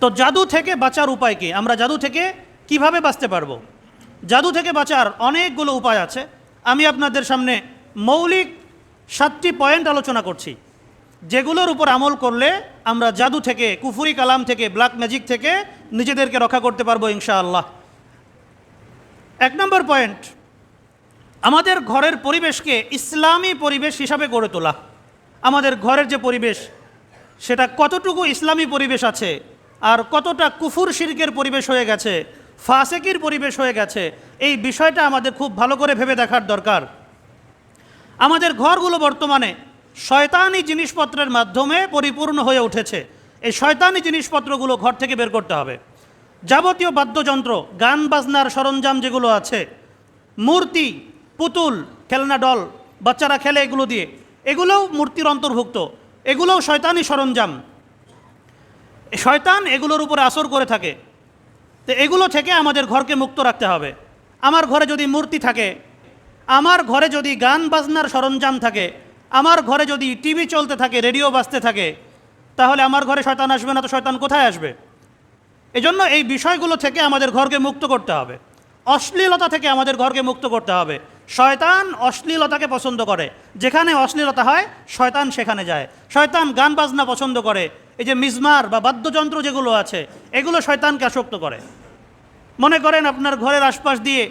তো জাদু থেকে বাঁচার উপায় কি? আমরা জাদু থেকে কীভাবে বাঁচতে পারব? জাদু থেকে বাঁচার অনেকগুলো উপায় আছে। আমি আপনাদের সামনে মৌলিক সাতটি পয়েন্ট আলোচনা করছি, যেগুলোর উপর আমল করলে আমরা জাদু থেকে, কুফুরি কালাম থেকে, ব্ল্যাক ম্যাজিক থেকে নিজেদেরকে রক্ষা করতে পারব ইনশাআল্লাহ। এক নম্বর পয়েন্ট, আমাদের ঘরের পরিবেশকে ইসলামী পরিবেশ হিসাবে গড়ে তোলা। আমাদের ঘরের যে পরিবেশ, সেটা কতটুকু ইসলামী পরিবেশ আছে আর কতটা কুফুর শিরকের পরিবেশ হয়ে গেছে, ফাসেকির পরিবেশ হয়ে গেছে, এই বিষয়টা আমাদের খুব ভালো করে ভেবে দেখার দরকার। আমাদের ঘরগুলো বর্তমানে শয়তানি জিনিসপত্রের মাধ্যমে পরিপূর্ণ হয়ে উঠেছে। এই শয়তানি জিনিসপত্রগুলো ঘর থেকে বের করতে হবে। যাবতীয় বাদ্যযন্ত্র, গান বাজনার সরঞ্জাম যেগুলো আছে, মূর্তি, পুতুল, খেলনা ডল, বাচ্চারা খেলে এগুলো দিয়ে, এগুলোও মূর্তির অন্তর্ভুক্ত, এগুলোও শয়তানি সরঞ্জাম। শয়তান এগুলোর উপরে আসর করে থাকে। তো এগুলো থেকে আমাদের ঘরকে মুক্ত রাখতে হবে। আমার ঘরে যদি মূর্তি থাকে, আমার ঘরে যদি গান বাজনার সরঞ্জাম থাকে, আমার ঘরে যদি টিভি চলতে থাকে, রেডিও বাজতে থাকে, তাহলে আমার ঘরে শয়তান আসবে না তো শয়তান কোথায় আসবে? এজন্য এই বিষয়গুলো থেকে আমাদের ঘরকে মুক্ত করতে হবে। অশ্লীলতা থেকে আমাদের ঘরকে মুক্ত করতে হবে। শয়তান অশ্লীলতাকে পছন্দ করে। যেখানে অশ্লীলতা হয়, শয়তান সেখানে যায়। শয়তান গান বাজনা পছন্দ করে। এই যে মিজমার বা বাদ্যযন্ত্র যেগুলো আছে, এগুলো শয়তানকে আসক্ত করে। মনে করেন আপনার ঘরের আশপাশ দিয়ে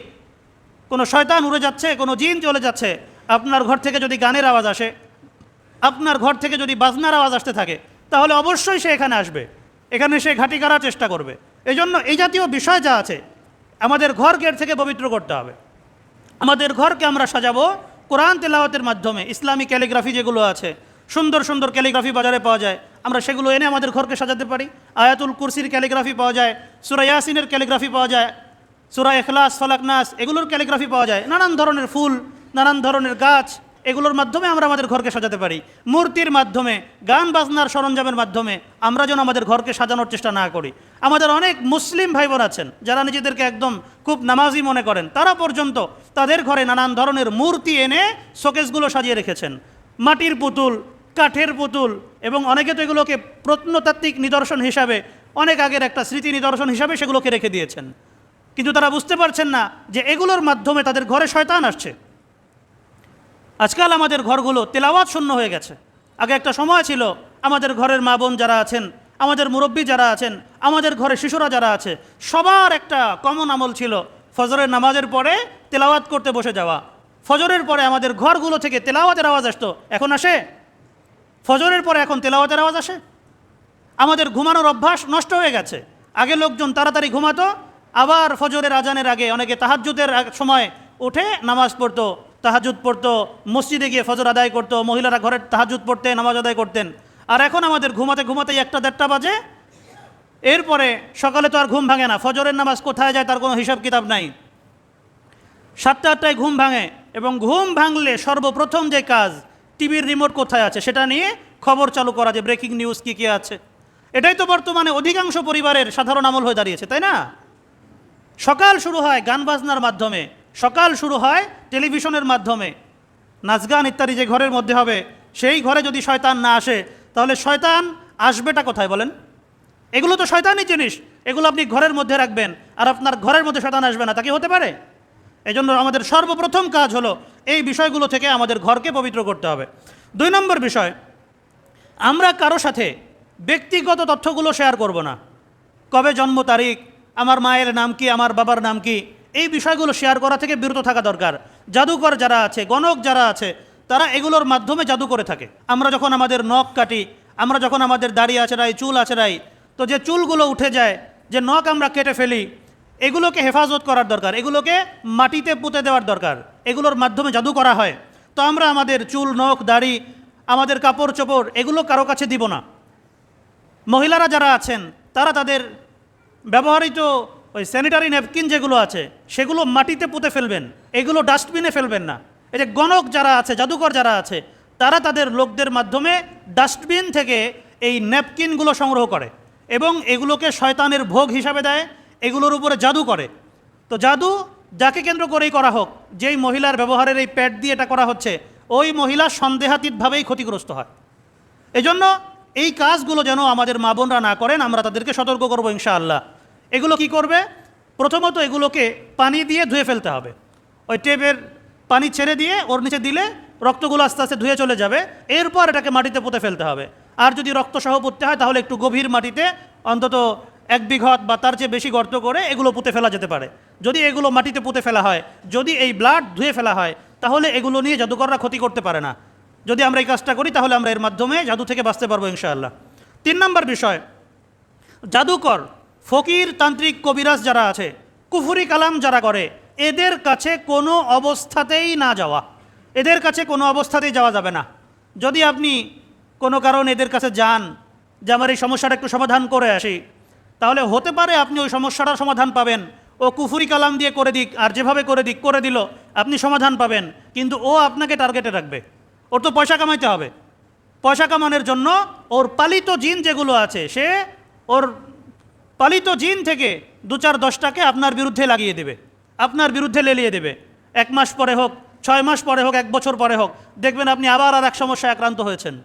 কোনো শয়তান উড়ে যাচ্ছে, কোনো জিন চলে যাচ্ছে, আপনার ঘর থেকে যদি গানের আওয়াজ আসে, আপনার ঘর থেকে যদি বাজনার আওয়াজ আসতে থাকে, তাহলে অবশ্যই সে এখানে আসবে। এখানে সে ঘাঁটি করার চেষ্টা করবে। এই জন্য এই জাতীয় বিষয় যা আছে, আমাদের ঘর গেট থেকে পবিত্র করতে হবে। আমাদের ঘরকে আমরা সাজাবো কোরআন তেলাওয়াতের মাধ্যমে, ইসলামী ক্যালিগ্রাফি যেগুলো আছে সুন্দর সুন্দর ক্যালিগ্রাফি বাজারে পাওয়া যায়। আমরা সেগুলো এনে আমাদের ঘরকে সাজাতে পারি। আয়াতুল কুরসির ক্যালিগ্রাফি পাওয়া যায়। সুরা ইয়াসিনের ক্যালিগ্রাফি পাওয়া যায়। সুরা এখলাস ফলাকনাস এগুলোর ক্যালিগ্রাফি পাওয়া যায়। নানান ধরনের ফুল, নানান ধরনের গাছ, এগুলোর মাধ্যমে আমরা আমাদের ঘরকে সাজাতে পারি। মূর্তির মাধ্যমে, গান বাজনার সরঞ্জামের মাধ্যমে আমরা যেন আমাদের ঘরকে সাজানোর চেষ্টা না করি। আমাদের অনেক মুসলিম ভাই বোন আছেন, যারা নিজেদেরকে একদম খুব নামাজি মনে করেন, তারা পর্যন্ত তাদের ঘরে নানান ধরনের মূর্তি এনে শোকেসগুলো সাজিয়ে রেখেছেন। মাটির পুতুল কাঠের পুতুল এবং অনেকে তো এগুলোকে প্রত্নতাত্ত্বিক নিদর্শন হিসাবে, অনেক আগের একটা স্মৃতি নিদর্শন হিসাবে সেগুলোকে রেখে দিয়েছেন। কিন্তু তারা বুঝতে পারছেন না যে এগুলোর মাধ্যমে তাদের ঘরে শয়তান আসছে। আজকাল আমাদের ঘরগুলো তেলাওয়াত শূন্য হয়ে গেছে। আগে একটা সময় ছিল, আমাদের ঘরের মা বোন যারা আছেন, আমাদের মুরব্বী যারা আছেন, আমাদের ঘরে শিশুরা যারা আছে, সবার একটা কমন আমল ছিল, ফজরের নামাজের পরে তেলাওয়াত করতে বসে যাওয়া। ফজরের পরে আমাদের ঘরগুলো থেকে তেলাওয়াতের আওয়াজ আসতো, এখন আসে? ফজরের পরে এখন তেলাওয়াতের আওয়াজ আসে? আমাদের ঘুমানোর অভ্যাস নষ্ট হয়ে গেছে। আগে লোকজন তাড়াতাড়ি ঘুমাতো, আবার ফজরের আজানের আগে অনেকে তাহাজ্জুদের আগ- সময় উঠে নামাজ পড়তো তাহাজুদ পড়তো, মসজিদে গিয়ে ফজর আদায় করতো, মহিলারা ঘরের তাহাজুদ পড়তে নামাজ আদায় করতেন। আর এখন আমাদের ঘুমাতে ঘুমাতেই একটা দেড়টা বাজে। এরপরে সকালে তো আর ঘুম ভাঙে না, ফজরের নামাজ কোথায় যায় তার কোনো হিসাব কিতাব নাই। সাতটা আটটায় ঘুম ভাঙে এবং ঘুম ভাঙলে সর্বপ্রথম যে কাজ টিভির রিমোট কোথায় আছে? সেটা নিয়ে খবর চালু করা যে ব্রেকিং নিউজ কী কী আছে। এটাই তো বর্তমানে অধিকাংশ পরিবারের সাধারণ আমল হয়ে দাঁড়িয়েছে, তাই না? সকাল শুরু হয় গান বাজনার মাধ্যমে, সকাল শুরু হয় টেলিভিশনের মাধ্যমে। নাচ গান ইত্যাদি যে ঘরের মধ্যে হবে, সেই ঘরে যদি শয়তান না আসে, তাহলে শয়তান আসবেটা কোথায় বলেন? এগুলো তো শয়তানি জিনিস, এগুলো আপনি ঘরের মধ্যে রাখবেন, আর আপনার ঘরের মধ্যে শয়তান আসবে না, তা কি হতে পারে? এই জন্য আমাদের সর্বপ্রথম কাজ হলো এই বিষয়গুলো থেকে আমাদের ঘরকে পবিত্র করতে হবে। দুই নম্বর বিষয়, আমরা কারও সাথে ব্যক্তিগত তথ্যগুলো শেয়ার করব না। কবে জন্ম তারিখ, আমার মায়ের নাম কি, আমার বাবার নাম কি, এই বিষয়গুলো শেয়ার করা থেকে বিরত থাকা দরকার। জাদুকর যারা আছে, গণক যারা আছে, তারা এগুলোর মাধ্যমে জাদু করে থাকে। আমরা যখন আমাদের নখ কাটি, আমরা যখন আমাদের দাড়ি আছড়াই চুল আছড়াই তো যে চুলগুলো উঠে যায়, যে নখ আমরা কেটে ফেলি এগুলোকে হেফাজত করার দরকার, এগুলোকে মাটিতে পুঁতে দেওয়ার দরকার, এগুলোর মাধ্যমে জাদু করা হয়। তো আমরা আমাদের চুল, নখ, দাড়ি, আমাদের কাপড় চোপড়, এগুলো কারও কাছে দিব না। মহিলারা যারা আছেন, তারা তাদের ব্যবহৃত ওই স্যানিটারি ন্যাপকিন যেগুলো আছে, সেগুলো মাটিতে পুঁতে ফেলবেন, এগুলো ডাস্টবিনে ফেলবেন না। এই যে গণক যারা আছে, জাদুকর যারা আছে, তারা তাদের লোকদের মাধ্যমে ডাস্টবিন থেকে এই ন্যাপকিনগুলো সংগ্রহ করে এবং এগুলোকে শয়তানের ভোগ হিসাবে দেয় এগুলোর উপরে জাদু করে। তো জাদু যাকে কেন্দ্র করেই করা হোক, যেই মহিলার ব্যবহারের এই প্যাড দিয়ে এটা করা হচ্ছে, ওই মহিলা সন্দেহাতীতভাবেই ক্ষতিগ্রস্ত হয়। এজন্য এই কাজগুলো যেন আমাদের মা বোনরা না করেন, আমরা তাদেরকে সতর্ক করব ইনশাআল্লাহ। এগুলো কি করবে? প্রথমত এগুলোকে পানি দিয়ে ধুয়ে ফেলতে হবে। ওই টেপের পানি ছেড়ে দিয়ে ওর নিচে দিলে রক্তগুলো আস্তে আস্তে ধুয়ে চলে যাবে, এরপর এটাকে মাটিতে পুঁতে ফেলতে হবে। আর যদি রক্তসহ পুঁততে হয়, তাহলে একটু গভীর মাটিতে অন্তত এক বিঘত বা তার চেয়ে বেশি গর্ত করে এগুলো পুঁতে ফেলা যেতে পারে। যদি এগুলো মাটিতে পুঁতে ফেলা হয়, যদি এই ব্লাড ধুয়ে ফেলা হয়, তাহলে এগুলো নিয়ে জাদুকররা ক্ষতি করতে পারে না। যদি আমরা এই কাজটা করি, তাহলে আমরা এর মাধ্যমে জাদু থেকে বাঁচতে পারব ইনশাআল্লাহ। তিন নম্বর বিষয়, জাদুকর, ফকির, তান্ত্রিক, কবিরাজ যারা আছে, কুফুরি কালাম যারা করে, এদের কাছে কোনো অবস্থাতেই না যাওয়া। এদের কাছে কোনো অবস্থাতেই যাওয়া যাবে না। যদি আপনি কোনো কারণ এদের কাছে যান, যে আমার এই সমস্যাটা একটু সমাধান করে আসি তাহলে হতে পারে আপনি ওই সমস্যাটার সমাধান পাবেন। ও কুফুরি কালাম দিয়ে করে দিক, আর যেভাবে করে দিক, করে দিল, আপনি সমাধান পাবেন। কিন্তু ও আপনাকে টার্গেটে রাখবে। ওর তো পয়সা কামাইতে হবে। পয়সা কামানোর জন্য ওর পালিত জিন যেগুলো আছে, সে ওর পালিত জিন থেকে দু চার দশটাকে আপনার বিরুদ্ধে লাগিয়ে দেবে। আপনার বিরুদ্ধে লেলিয়ে দেবে। এক মাস পরে হোক, ছয় মাস পরে হোক, এক বছর পরে হোক, দেখবেন আপনি আবার আর এক সমস্যায় আক্রান্ত হয়েছেন।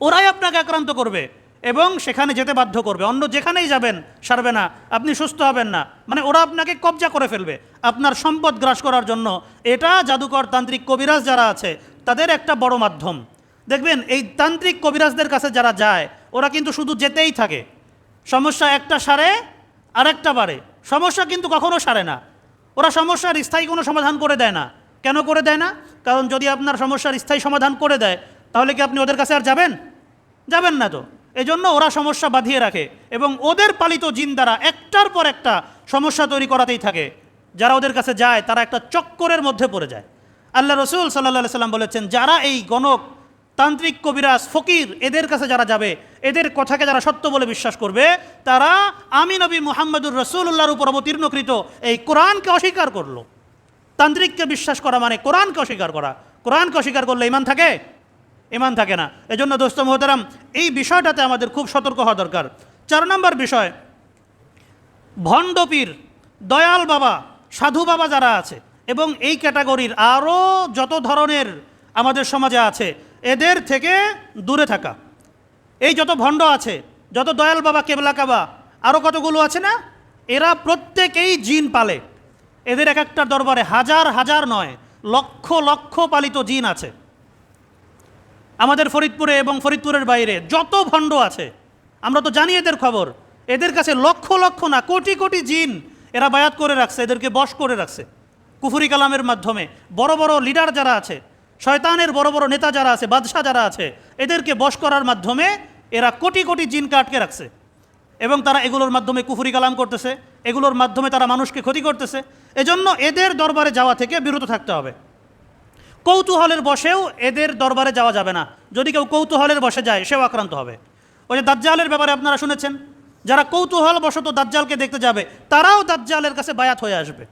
ওরাই আপনাকে আক্রান্ত করবে। এবং সেখানে যেতে বাধ্য করবে। অন্য যেখানেই যাবেন, সারবে না। আপনি সুস্থ হবেন না। মানে ওরা আপনাকে কবজা করে ফেলবে। আপনার সম্পদ গ্রাস করার জন্য। এটা জাদুকর তান্ত্রিক কবিরাজ যারা আছে, তাদের একটা বড় মাধ্যম। দেখবেন, এই তান্ত্রিক কবিরাজদের কাছে যারা যায়, ওরা কিন্তু শুধু যেতেই থাকে। সমস্যা একটা সারে, আরেকটা বাড়ে। সমস্যা কিন্তু কখনো সারে না। ওরা সমস্যার স্থায়ী কোনো সমাধান করে দেয় না। কেন করে দেয় না? কারণ যদি আপনার সমস্যার স্থায়ী সমাধান করে দেয়, তাহলে কি আপনি ওদের কাছে আর যাবেন? যাবেন না তো। এজন্য ওরা সমস্যা বাঁধিয়ে রাখে এবং ওদের পালিত জিন দ্বারা একটার পর একটা সমস্যা তৈরি করাতেই থাকে। যারা ওদের কাছে যায়, তারা একটা চক্করের মধ্যে পড়ে যায়। আল্লাহ রসুল সাল্লাহ সাল্লাম বলেছেন, যারা এই গণক, তান্ত্রিক কবিরাজ, ফকির, এদের কাছে যারা যাবে, এদের কথাকে যারা সত্য বলে বিশ্বাস করবে, তারা আমি নবী মুহাম্মদুর রসুল্লাহর উপর অবতীর্ণকৃত এই কোরআনকে অস্বীকার করল। তান্ত্রিককে বিশ্বাস করা মানে কোরআনকে অস্বীকার করা। কোরআনকে অস্বীকার করলে ইমান থাকে? ইমান থাকে না। এজন্য দোস্ত মহতারাম, এই বিষয়টাতে আমাদের খুব সতর্ক হওয়া দরকার। চার নম্বর বিষয় ভণ্ডপীর দয়াল বাবা, সাধু বাবা যারা আছে, এবং এই ক্যাটাগরির আরও যত ধরনের আমাদের সমাজে আছে, এদের থেকে দূরে থাকা। এই যত ভণ্ড আছে, যত দয়াল বাবা কেবলা কাবা, আরও কতগুলো আছে না? এরা প্রত্যেকেই জিন পালে। এদের এক একটা দরবারে হাজার হাজার নয়, লক্ষ লক্ষ পালিত জিন আছে। আমাদের ফরিদপুরে এবং ফরিদপুরের বাইরে যত ভণ্ড আছে, আমরা তো জানি এদের খবর, এদের কাছে লক্ষ লক্ষ না, কোটি কোটি জিন এরা বায়াত করে রাখছে, এদেরকে বশ করে রাখছে। কুফুরি কালামের মাধ্যমে বড় বড় লিডার যারা আছে, শয়তানের বড় বড় নেতা যারা আছে, বাদশাহ যারা আছে, এদেরকে বশ করার মাধ্যমে এরা কোটি কোটি জিনকে আটকে রাখছে। এবং তারা এগুলোর মাধ্যমে কুফুরি কালাম করতেছে, এগুলোর মাধ্যমে তারা মানুষকে ক্ষতি করতেছে। এজন্য এদের দরবারে যাওয়া থেকে বিরত থাকতে হবে। কৌতূহলের বসেও এদের দরবারে যাওয়া যাবে না। যদি কেউ কৌতূহলের বসে যায়, সেও আক্রান্ত হবে। ওই যে দাজ্জালের ব্যাপারে আপনারা শুনেছেন? যারা কৌতূহল বশত দাজ্জালকে দেখতে যাবে, তারাও দাজ্জালের কাছে বায়াত হয়ে আসবে।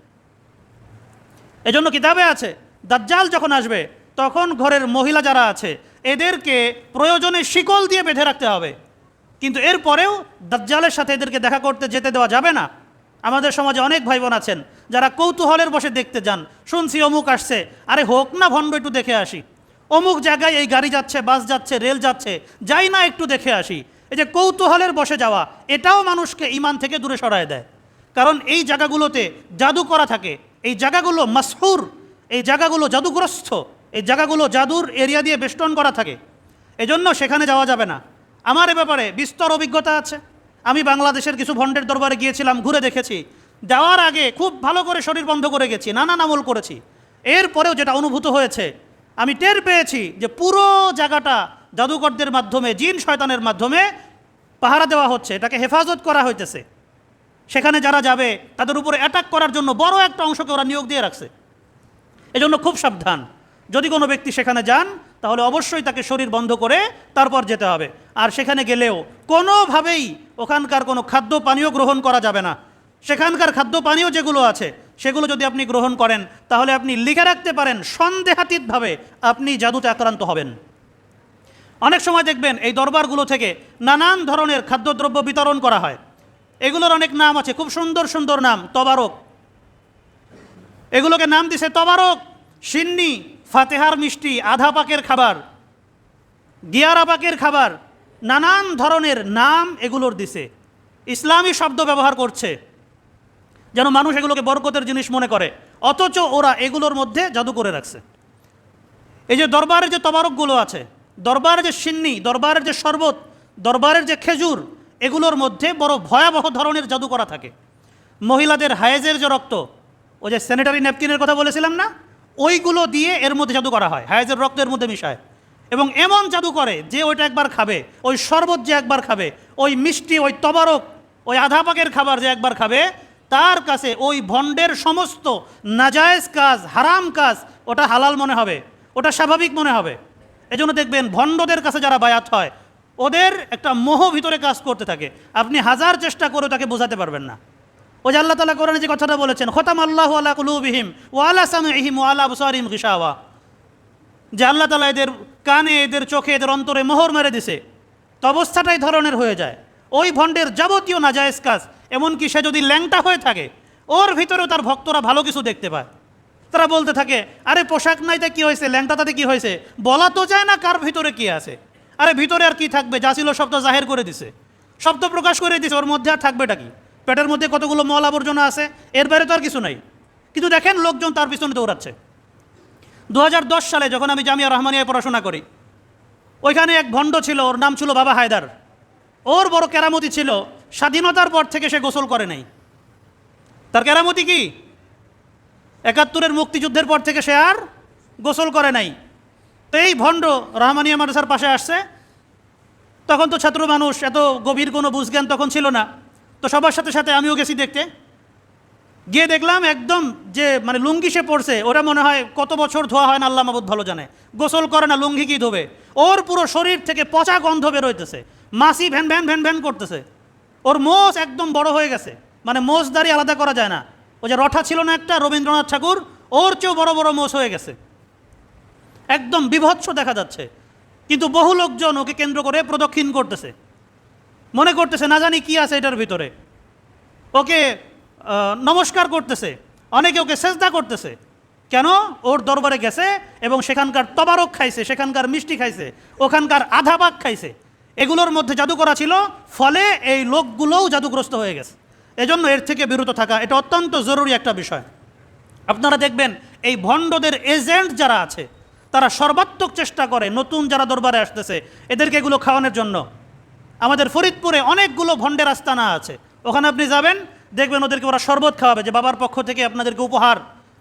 এজন্য কিতাবে আছে, দাজ্জাল যখন আসবে, তখন ঘরের মহিলা যারা আছে, এদেরকে প্রয়োজনে শিকল দিয়ে বেঁধে রাখতে হবে। কিন্তু এরপরেও দাজ্জালের সাথে এদেরকে দেখা করতে যেতে দেওয়া যাবে না। আমাদের সমাজে অনেক ভাই বোন আছেন, যারা কৌতূহলের বসে দেখতে যান। শুনছি অমুক আসছে। আরে হোক না ভণ্ড, একটু দেখে আসি। অমুক জায়গায় এই গাড়ি যাচ্ছে, বাস যাচ্ছে, রেল যাচ্ছে, যাই না একটু দেখে আসি। এই যে কৌতূহলের বসে যাওয়া, এটাও মানুষকে ইমান থেকে দূরে সরায় দেয়। কারণ এই জায়গাগুলোতে জাদু করা থাকে। এই জায়গাগুলো মাসহুর, এই জায়গাগুলো জাদুগ্রস্ত, এই জায়গাগুলো জাদুর এরিয়া দিয়ে বেষ্টন করা থাকে। এজন্য সেখানে যাওয়া যাবে না। আমার এ ব্যাপারে বিস্তর অভিজ্ঞতা আছে। আমি বাংলাদেশের কিছু ভণ্ডের দরবারে গিয়েছিলাম, ঘুরে দেখেছি। যাওয়ার আগে খুব ভালো করে শরীর বন্ধ করে গেছি নানান আমল করেছি। এরপরেও যেটা অনুভূত হয়েছে, আমি টের পেয়েছি যে পুরো জায়গাটা জাদুকরদের মাধ্যমে, জিন শয়তানের মাধ্যমে পাহারা দেওয়া হচ্ছে, এটাকে হেফাজত করা হইতেছে। সেখানে যারা যাবে, তাদের উপরে অ্যাটাক করার জন্য বড় একটা অংশকে ওরা নিয়োগ দিয়ে রাখছে। এজন্য খুব সাবধান। যদি কোনো ব্যক্তি সেখানে যান, তাহলে অবশ্যই তাকে শরীর বন্ধ করে তারপর যেতে হবে। আর সেখানে গেলেও কোনোভাবেই ওখানকার কোনো খাদ্য পানীয় গ্রহণ করা যাবে না। সেখানকার খাদ্য পানীয় যেগুলো আছে, সেগুলো যদি আপনি গ্রহণ করেন, তাহলে আপনি লিখে রাখতে পারেন, সন্দেহাতীতভাবে আপনি জাদুতে আক্রান্ত হবেন। অনেক সময় দেখবেন এই দরবারগুলো থেকে নানান ধরনের খাদ্যদ্রব্য বিতরণ করা হয়। এগুলোর অনেক নাম আছে, খুব সুন্দর সুন্দর নাম, তবারক। এগুলোকে নাম দিছে তবারক, সিন্নি, ফাতেহার মিষ্টি, আধা পাকের খাবার, গিয়ারা পাকের খাবার নানান ধরনের নাম এগুলোর দিছে। ইসলামী শব্দ ব্যবহার করছে। যেন মানুষ এগুলোকে বরকতের জিনিস মনে করে। অথচ ওরা এগুলোর মধ্যে জাদু করে রাখছে। এই যে দরবারের যে তবারকগুলো আছে, দরবারের যে সিন্নি, দরবারের যে শরবত, দরবারের যে খেজুর, এগুলোর মধ্যে বড় ভয়াবহ ধরনের জাদু করা থাকে। মহিলাদের হায়েজের যে রক্ত, ওই যে স্যানিটারি ন্যাপকিনের কথা বলেছিলাম না? ওইগুলো দিয়ে এর মধ্যে জাদু করা হয়। হায়েজের রক্তের মধ্যে মিশায়। এবং এমন জাদু করে যে ওইটা একবার খাবে, ওই শরবত যে একবার খাবে, ওই মিষ্টি, ওই তবারক, ওই আধা পাকের খাবার যে একবার খাবে, তার কাছে ওই ভণ্ডের সমস্ত নাজায়েজ কাজ, হারাম কাজ, ওটা হালাল মনে হবে, ওটা স্বাভাবিক মনে হবে। এজন্য দেখবেন ভণ্ডদের কাছে যারা বায়াত হয়, ওদের একটা মোহ ভিতরে কাজ করতে থাকে। আপনি হাজার চেষ্টা করে তাকে বোঝাতে পারবেন না। ওই যে আল্লাহ তালা কোরআনে যে কথাটা বলেছেন, খতাম আল্লাহ আলা কুলুবিহিম ও আলা সামিহিম ও আলা বসারিম গিসাওয়া যে আল্লাহ তালা এদের কানে এদের চোখে এদের অন্তরে মোহর মেরে দিছে। তো অবস্থাটাই ধরনের হয়ে যায়। ওই ভণ্ডের যাবতীয় নাজায়েজ কাজ, এমনকি সে যদি ল্যাংটা হয়ে থাকে, ওর ভিতরেও তার ভক্তরা ভালো কিছু দেখতে পায়। তারা বলতে থাকে, আরে, পোশাক নাই তা কী হয়েছে? ল্যাংটা তাতে কী হয়েছে? বলা তো যায় না কার ভিতরে কী আছে। আরে, ভিতরে আর কি থাকবে? যা ছিল তো জাহের করে দিছে। তো প্রকাশ করে দিছে, ওর মধ্যে আর থাকবেটা কি? পেটের মধ্যে কতগুলো মল আবর্জনা আছে? এর বাইরে তো আর কিছু নাই। কিন্তু দেখেন, লোকজন তার পিছনে দৌড়াচ্ছে। দু হাজার দশ সালে যখন আমি জামিয়া রহমানিয়ায় পড়াশোনা করি, ওইখানে এক ভণ্ড ছিল, ওর নাম ছিল বাবা হায়দার। ওর বড় কেরামতি ছিল, স্বাধীনতার পর থেকে সে গোসল করে নাই। তার কেরামতি কি? একাত্তরের মুক্তিযুদ্ধের পর থেকে সে আর গোসল করে নাই। তো এই ভণ্ড রহমানিয়া মাদ্রাসার পাশে আসছে। তখন তো ছাত্র মানুষ, এত গভীর কোনো বুঝজ্ঞান তখন ছিল না। তো সবার সাথে সাথে আমিও গেছি দেখতে। গিয়ে দেখলাম একদম যে মানে লুঙ্গি সে পড়ছে ওরা মনে হয় কত বছর ধোয়া হয় না, আল্লাহ মাবুদ ভালো জানে। গোসল করে না, লুঙ্গি কি ধোবে? ওর পুরো শরীর থেকে পচা গন্ধ বেরোইতেছে মাসি ভ্যান ভ্যান ভ্যান ভ্যান করতেছে। ওর মোষ একদম বড় হয়ে গেছে। মানে মোষ দাড়ি আলাদা করা যায় না। ওই যে রঠা ছিল না একটা, রবীন্দ্রনাথ ঠাকুর, ওর চেয়েও বড় বড় মোষ হয়ে গেছে। একদম বিভৎস দেখা যাচ্ছে। কিন্তু বহু লোকজন ওকে কেন্দ্র করে প্রদক্ষিণ করতেছে। মনে করতেছে না জানি কি আছে এটার ভিতরে। ওকে নমস্কার করতেছে। অনেকে ওকে সেজদা করতেছে। কেন? ওর দরবারে গেছে এবং সেখানকার তবারক খাইছে, সেখানকার মিষ্টি খাইছে, ওখানকার আধা ভাগ খাইছে। এগুলোর মধ্যে জাদু করা ছিল, ফলে এই লোকগুলোও জাদুগ্রস্ত হয়ে গেছে। এজন্য এর থেকে বিরত থাকা এটা অত্যন্ত জরুরি একটা বিষয়। আপনারা দেখবেন, এই ভণ্ডদের এজেন্ট যারা আছে, তারা সর্বাত্মক চেষ্টা করে নতুন যারা দরবারে আসতেছে, এদেরকে এগুলো খাওয়ানোর জন্য। আমাদের ফরিদপুরে অনেকগুলো ভণ্ডের আস্তানা আছে। ওখানে আপনি যাবেন দেখবেন ওদেরকে ওরা শরবত খাওয়াবে যে বাবার পক্ষ থেকে আপনাদেরকে উপহার,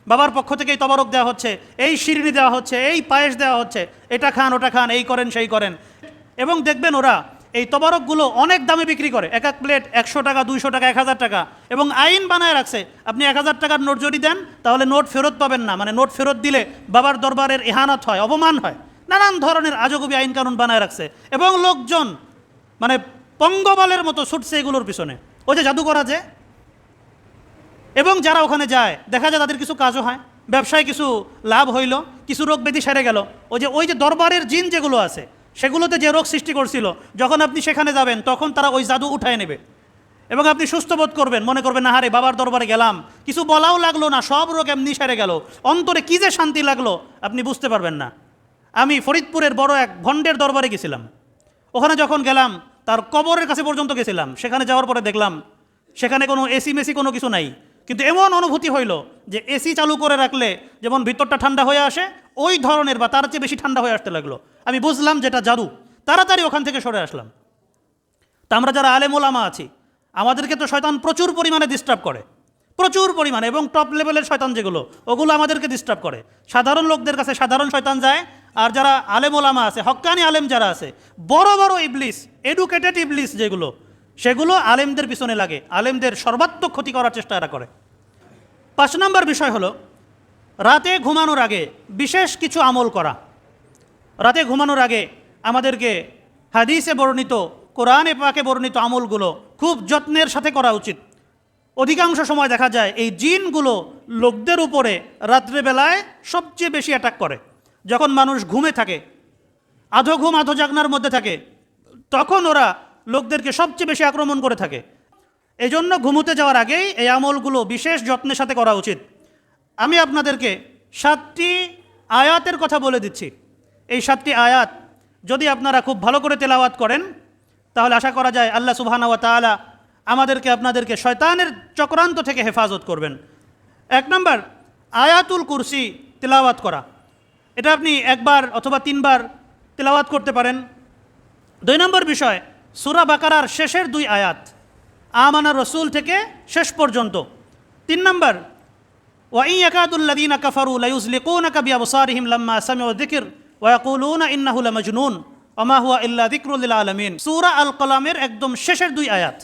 বাবার পক্ষ থেকে এই তবরক দেওয়া হচ্ছে, এই শিরিনি দেওয়া হচ্ছে, এই পায়েস দেওয়া হচ্ছে, এটা খান, ওটা খান, এই করেন, সেই করেন। এবং দেখবেন ওরা এই তবারকগুলো অনেক দামে বিক্রি করে, এক এক প্লেট একশো টাকা, দুইশো টাকা, এক হাজার টাকা। এবং আইন বানায় রাখছে, আপনি এক হাজার টাকার নোট যদি দেন, তাহলে নোট ফেরত পাবেন না। মানে নোট ফেরত দিলে বাবার দরবারের এহানত হয়, অপমান হয়। নানান ধরনের আজগবি আইন কানুন বানায় রাখছে। এবং লোকজন মানে পঙ্গবলের মতো ছুটছে এগুলোর পিছনে। ওই যে জাদু করা যে এবং যারা ওখানে যায়, দেখা যায় তাদের কিছু কাজও হয়। ব্যবসায় কিছু লাভ হইল, কিছু রোগ ব্যাধি সেরে গেল। ওই যে ওই যে দরবারের জিন যেগুলো আছে, সেগুলোতে যে রোগ সৃষ্টি করছিল, যখন আপনি সেখানে যাবেন, তখন তারা ওই জাদু উঠায় নেবে। এবং আপনি সুস্থ বোধ করবেন, মনে করবেন, না হারে বাবার দরবারে গেলাম। কিছু বলাও লাগল না, সব রোগ এমনি সেরে গেল। অন্তরে কী যে শান্তি লাগল, আপনি বুঝতে পারবেন না। আমি ফরিদপুরের বড় এক ভণ্ডের দরবারে গেছিলাম। ওখানে যখন গেলাম, তার কবরের কাছে পর্যন্ত গেছিলাম। সেখানে যাওয়ার পরে দেখলাম, সেখানে কোনো এসি মেসি কোনো কিছু নাই। কিন্তু এমন অনুভূতি হইল যে এসি চালু করে রাখলে যেমন ভিতরটা ঠান্ডা হয়ে আসে, ওই ধরনের বা তার চেয়ে বেশি ঠান্ডা হয়ে আসতে লাগল। আমি বুঝলাম যেটা জাদু। তাড়াতাড়ি ওখান থেকে সরে আসলাম। তা আমরা যারা আলেম ওলামা আছি, আমাদেরকে তো শয়তান প্রচুর পরিমাণে ডিস্টার্ব করে। প্রচুর পরিমাণে এবং টপ লেভেলের শয়তান যেগুলো, ওগুলো আমাদেরকে ডিস্টার্ব করে। সাধারণ লোকদের কাছে সাধারণ শয়তান যায়। আর যারা আলেম ওলামা আছে হক্কানি আলেম যারা আছে, বড় বড় ইবলিস এডুকেটেড ইবলিস যেগুলো সেগুলো আলেমদের পিছনে লাগে। আলেমদের সর্বাত্মক ক্ষতি করার চেষ্টা এরা করে। পাঁচ নম্বর বিষয় হলো, রাতে ঘুমানোর আগে বিশেষ কিছু আমল করা। রাতে ঘুমানোর আগে আমাদেরকে হাদিসে বর্ণিত, কোরআনে পাকে বর্ণিত আমলগুলো খুব যত্নের সাথে করা উচিত। অধিকাংশ সময় দেখা যায় এই জিনগুলো লোকদের উপরে রাত্রেবেলায় সবচেয়ে বেশি অ্যাটাক করে। যখন মানুষ ঘুমে থাকে, আধো ঘুম আধো জাগনার মধ্যে থাকে, তখন ওরা লোকদেরকে সবচেয়ে বেশি আক্রমণ করে থাকে। এই জন্য ঘুমোতে যাওয়ার আগেই এই আমলগুলো বিশেষ যত্নের সাথে করা উচিত। আমি আপনাদেরকে সাতটি আয়াতের কথা বলে দিচ্ছি। এই সাতটি আয়াত যদি আপনারা খুব ভালো করে তেলাওয়াত করেন, তাহলে আশা করা যায় আল্লাহ সুবহানা ওয়া তাআলা আমাদেরকে, আপনাদেরকে শয়তানের চক্রান্ত থেকে হেফাজত করবেন। এক নম্বর, আয়াতুল কুরসি তেলাওয়াত করা। এটা আপনি একবার অথবা তিনবার তেলাওয়াত করতে পারেন। দুই নম্বর বিষয় সুরা বাকারার শেষের দুই আয়াত, আমানা রসুল থেকে শেষ পর্যন্ত। তিন নম্বর ওয়াই ইয়াকাদুল্লাদিনা কাফারু লাইউজলিকুনাকা বিআবসারিহিম লাম্মা সামিউ যিকর ওয়া ইয়াকুলুনা ইন্নাহু লামাজনুন ওমা হুয়া ইল্লা যিকরুল লিল আলামিন। সূরা আল কলামের একদম শেষের দুই আয়াত।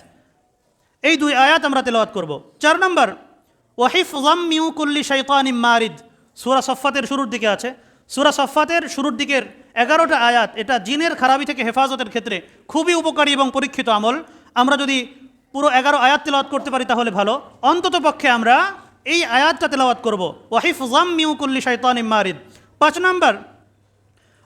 এই দুই আয়াত আমরা তেলাওয়াত করব। চার নম্বর ওয়াহিফজাম মিউ কুল্লি শৈতানিম মারিদ। সুরা সফাতের শুরুর দিকে আছে। সুরা সফাতের শুরুর দিকের এগারোটা আয়াত এটা জিনের খারাপি থেকে হেফাজতের ক্ষেত্রে খুবই উপকারী এবং পরীক্ষিত আমল। আমরা যদি পুরো এগারো আয়াত তেলাওয়াত করতে পারি তাহলে ভালো। অন্তত পক্ষে আমরা এই আয়াতটা তেলাওয়াত করব। ওয়াহিফজাম মিউকুল্লি শৈতান ইমারিদ পাঁচ নম্বর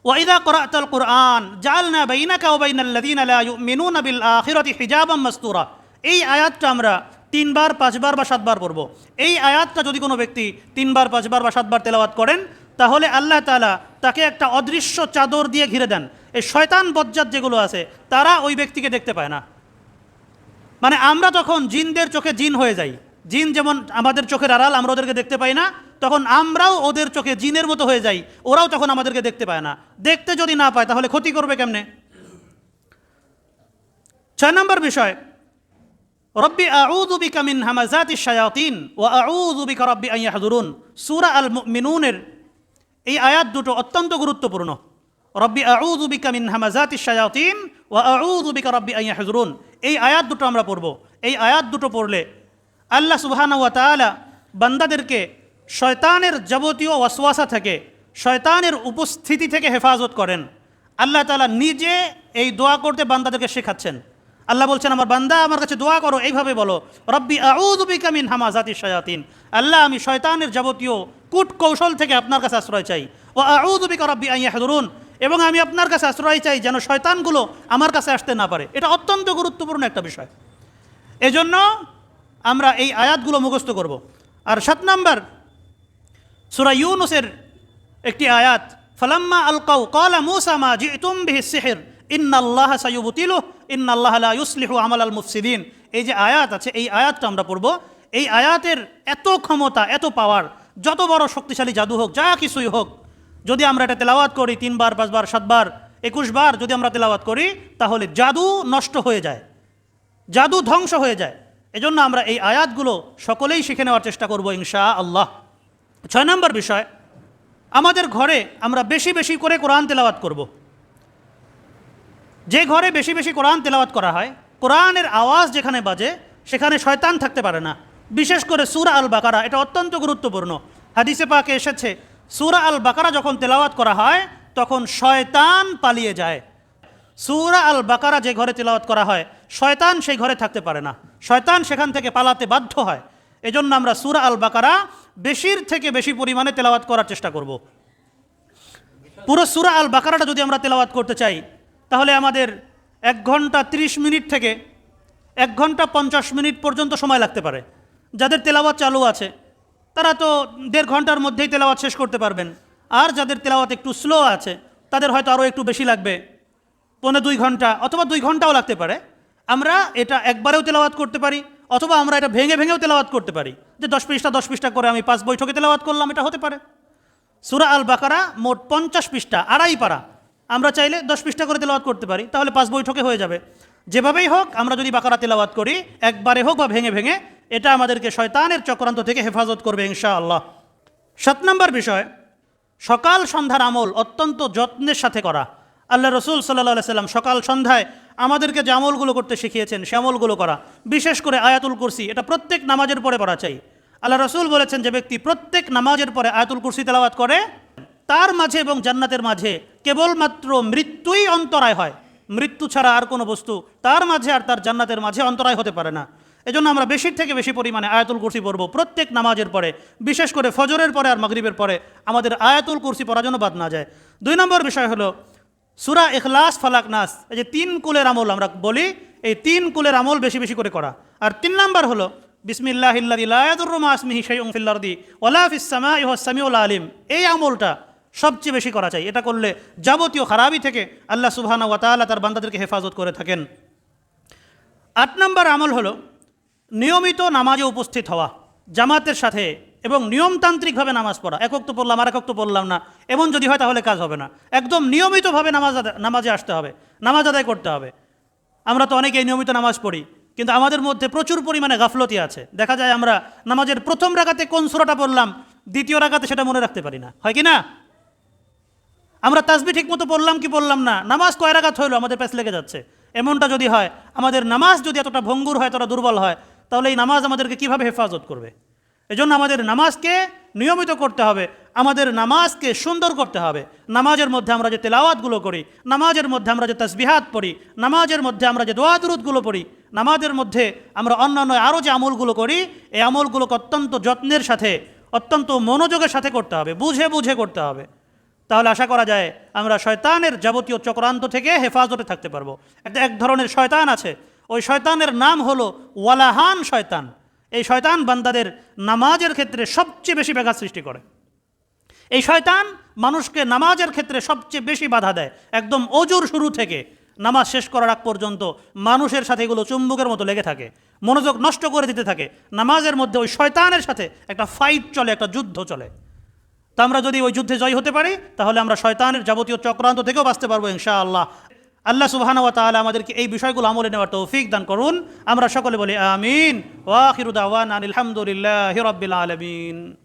ওয়াইদা করাতল কোরআন জালনা বাইনা কাউবাইনাল্লাদিন মেনু ইউমিনুনা বিল আখিরাতি হিজাবাম মাস্তুরা। এই আয়াতটা আমরা তিনবার, পাঁচবার বা সাতবার পড়ব। এই আয়াতটা যদি কোনো ব্যক্তি তিনবার, পাঁচবার বা সাতবার তেলাওয়াত করেন তাহলে আল্লাহ তাআলা তাকে একটা অদৃশ্য চাদর দিয়ে ঘিরে দেন। এই শয়তান বজ্জাত যেগুলো আছে, তারা ওই ব্যক্তিকে দেখতে পায় না। মানে আমরা তখন জিনদের চোখে জিন হয়ে যাই। জিন যেমন আমাদের চোখের আড়াল, আমরা ওদেরকে দেখতে পাই না। তখন আমরাও ওদের চোখে জিনের মতো হয়ে যাই, ওরাও তখন আমাদেরকে দেখতে পায় না। দেখতে যদি না পায়, তাহলে ক্ষতি করবে কেমনে? ছয় নম্বর বিষয়, রব্বি আউযু বিকা মিন হামাজাতিশ শায়াতিন ওয়া আউযু বিকা রব্বি আন ইয়াহযুরুন। সূরা আল মুমিনুনের এই আয়াত দুটো অত্যন্ত গুরুত্বপূর্ণ। রব্বি, আউযু বিকা মিন হামাজাতিশ শায়াতিন ওয়া আউযু বিকা রব্বি আন ইয়াহযুরুন এই আয়াত দুটো আমরা পড়ব। এই আয়াত দুটো পড়লে আল্লাহ ওয়া তাআলা বান্দাদেরকে শয়তানের যাবতীয় ওয়াসওয়াসা থেকে, শয়তানের উপস্থিতি থেকে হেফাজত করেন। আল্লাহ তাআলা নিজে এই দোয়া করতে বান্দাদেরকে শেখাচ্ছেন। আল্লাহ বলছেন, আমার বান্দা, আমার কাছে দোয়া করো, এইভাবে বলো, রব্বি, আউযু বিকা মিন হামাজাতি শায়াতিন। আল্লাহ, আমি শয়তানের যাবতীয় কূট কৌশল থেকে আপনার কাছে আশ্রয় চাই। ও আউযু বিকা রব্বি আন ইয়াহদুরুন। এবং আমি আপনার কাছে আশ্রয় চাই যেন শয়তানগুলো আমার কাছে আসতে না পারে। এটা অত্যন্ত গুরুত্বপূর্ণ একটা বিষয়। এজন্য আমরা এই আয়াতগুলো মুখস্থ করব। আর সাত নাম্বার, সুরা ইউনুসের একটি আয়াত, ফালাম্মা আলকাউ ক্বালা মূসা মা জিতুম বিহি সিহর, ইন্নাল্লাহ সায়ুবতিলু ইন্নাল্লাহ লা ইউসলিহু আমাল আল মুফসিদিন। এই যে আয়াত আছে, এই আয়াতটা আমরা পড়ব। এই আয়াতের এত ক্ষমতা, এত পাওয়ার যত বড় শক্তিশালী জাদু হোক, যা কিছুই হোক, যদি আমরা এটা তেলাওয়াত করি তিনবার, পাঁচবার, সাতবার একুশ বার যদি আমরা তেলাওয়াত করি, তাহলে জাদু নষ্ট হয়ে যায়, জাদু ধ্বংস হয়ে যায়। এজন্য আমরা এই আয়াতগুলো সকলেই শিখে নেওয়ার চেষ্টা করব ইনশা আল্লাহ ছয় নম্বর বিষয়, আমাদের ঘরে আমরা বেশি বেশি করে কোরআন তেলাওয়াত করব। যে ঘরে বেশি বেশি কোরআন তেলাওয়াত করা হয়, কোরআনের আওয়াজ যেখানে বাজে, সেখানে শয়তান থাকতে পারে না। বিশেষ করে সুরা আল বাকারা এটা অত্যন্ত গুরুত্বপূর্ণ। হাদিসে পাকে এসেছে, সুরা আল বাকারা যখন তেলাওয়াত করা হয়, তখন শয়তান পালিয়ে যায়। সুরা আল বাকারা যে ঘরে তেলাওয়াত করা হয়, শয়তান সেই ঘরে থাকতে পারে না। শয়তান সেখান থেকে পালাতে বাধ্য হয়। এজন্য আমরা সুরা আল বাকারা বেশির থেকে বেশি পরিমাণে তেলাওয়াত করার চেষ্টা করব। পুরো সুরা আল বাকারাটা যদি আমরা তেলাওয়াত করতে চাই, তাহলে আমাদের এক ঘণ্টা ৩০ মিনিট থেকে এক ঘণ্টা পঞ্চাশ মিনিট পর্যন্ত সময় লাগতে পারে। যাদের তেলাওয়াত চালু আছে, তারা তো দেড় ঘণ্টার মধ্যেই তেলাওয়াত শেষ করতে পারবেন। আর যাদের তেলাওয়াত একটু স্লো আছে, তাদের হয়তো আরও একটু বেশি লাগবে, পৌনে দুই ঘণ্টা অথবা দুই ঘন্টাও লাগতে পারে। আমরা এটা একবারেও তেলাওয়াত করতে পারি, অথবা আমরা এটা ভেঙে ভেঙেও তেলাওয়াত করতে পারি, যে দশ পৃষ্ঠা দশ পৃষ্ঠা করে আমি পাঁচ বৈঠকে তেলাওয়াত করলাম, এটা হতে পারে। সুরা আল বাকারা মোট পঞ্চাশ পৃষ্ঠা, আড়াই পারা। আমরা চাইলে দশ পৃষ্ঠা করে তেলাওয়াত করতে পারি, তাহলে পাঁচ বৈঠকে হয়ে যাবে। যেভাবেই হোক, আমরা যদি বাকারা তেলাওয়াত করি, একবারে হোক বা ভেঙে ভেঙে এটা আমাদেরকে শয়তানের চক্রান্ত থেকে হেফাজত করবে ইনশা আল্লাহ সাত নম্বর বিষয়, সকাল সন্ধ্যার আমল অত্যন্ত যত্নের সাথে করা। আল্লাহ রসুল সাল্লাহ সাল্লাম সকাল সন্ধ্যায় আমাদেরকে যে আমলগুলো করতে শিখিয়েছেন, সে আমলগুলো করা। বিশেষ করে আয়াতুল কুরসি, এটা প্রত্যেক নামাজের পরে পড়া চাই। আল্লাহ রসুল বলেছেন যে ব্যক্তি প্রত্যেক নামাজের পরে আয়াতুল কুরসি তেলাওয়াত করে, তার মাঝে এবং জান্নাতের মাঝে কেবলমাত্র মৃত্যুই অন্তরায় হয়। মৃত্যু ছাড়া আর কোনো বস্তু তার মাঝে আর তার জান্নাতের মাঝে অন্তরায় হতে পারে না। এজন্য আমরা বেশির থেকে বেশি পরিমাণে আয়াতুল কুরসি পড়ব প্রত্যেক নামাজের পরে, বিশেষ করে ফজরের পরে আর মাগরিবের পরে। আমাদের আয়াতুল কুরসি পড়ার জন্য বাদ না যায়। দুই নম্বর বিষয় হলো, সুরা এখলাস ফালাক নাস, এই যে তিন কুলের আমল আমরা বলি, এই তিন কুলের আমল বেশি বেশি করে করা। আর তিন নম্বর হলো বিসমিল্লাহিল্লাদি ওলাফিসামিউল আলিম। এই আমলটা সবচেয়ে বেশি করা চাই এটা করলে যাবতীয় খারাপি থেকে আল্লাহ সুবহানা ওয়াতালা তার বান্দাদেরকে হেফাজত করে থাকেন। আট নম্বর আমল হলো নিয়মিত নামাজে উপস্থিত হওয়া, জামাতের সাথে এবং নিয়মতান্ত্রিকভাবে নামাজ পড়া। একক তো পড়লাম আর একক তো পড়লাম না। এমন যদি হয় তাহলে কাজ হবে না। একদম নিয়মিতভাবে নামাজ নামাজে আসতে হবে। নামাজ আদায় করতে হবে। আমরা তো অনেকেই নিয়মিত নামাজ পড়ি, কিন্তু আমাদের মধ্যে প্রচুর পরিমাণে গাফলতি আছে। দেখা যায় আমরা নামাজের প্রথম রাগাতে কোন সুরাটা পড়লাম, দ্বিতীয় রাগাতে সেটা মনে রাখতে পারি না। হয় কি না? আমরা তাসবি ঠিক মতো পড়লাম কি পড়লাম না? নামাজ কয় রাগাত হইল? আমাদের প্যাস লেগে যাচ্ছে। এমনটা যদি হয়, আমাদের নামাজ যদি এতটা ভঙ্গুর হয়, এতটা দুর্বল হয় তাহলে এই নামাজ আমাদেরকে কীভাবে হেফাজত করবে? এজন্য আমাদের নামাজকে নিয়মিত করতে হবে, আমাদের নামাজকে সুন্দর করতে হবে। নামাজের মধ্যে আমরা যে তেলাওয়াতগুলো করি, নামাজের মধ্যে আমরা যে তসবিহাত পড়ি, নামাজের মধ্যে আমরা যে দোয়া দুরুদগুলো পড়ি, নামাজের মধ্যে আমরা অন্যান্য আরও যে আমলগুলো করি, এই আমলগুলোকে অত্যন্ত যত্নের সাথে, অত্যন্ত মনোযোগের সাথে করতে হবে, বুঝে বুঝে করতে হবে। তাহলে আশা করা যায় আমরা শয়তানের যাবতীয় চক্রান্ত থেকে হেফাজতে থাকতে পারব। একটা এক ধরনের শয়তান আছে ওই শয়তানের নাম হলো ওয়ালাহান শয়তান। এই শয়তান বান্দাদের নামাজের ক্ষেত্রে সবচেয়ে বেশি ব্যাঘাত সৃষ্টি করে। এই শয়তান মানুষকে নামাজের ক্ষেত্রে সবচেয়ে বেশি বাধা দেয়। একদম অজুর শুরু থেকে নামাজ শেষ করার আগ পর্যন্ত মানুষের সাথে এগুলো চুম্বকের মতো লেগে থাকে, মনোযোগ নষ্ট করে দিতে থাকে। নামাজের মধ্যে ওই শয়তানের সাথে একটা ফাইট চলে, একটা যুদ্ধ চলে। তা আমরা যদি ওই যুদ্ধে জয় হতে পারি, তাহলে আমরা শয়তানের যাবতীয় চক্রান্ত থেকেও বাঁচতে পারব ইনশাআল্লাহ। আল্লাহ সুবহান ওয়া তাআলা আমাদেরকে এই বিষয়গুলো আমলে নেওয়ার তৌফিক দান করুন। আমরা সকলে বলি আমিন। ওয়াহিরুদ্দাওয়ান আলমিন রাব্বিল আলামিন।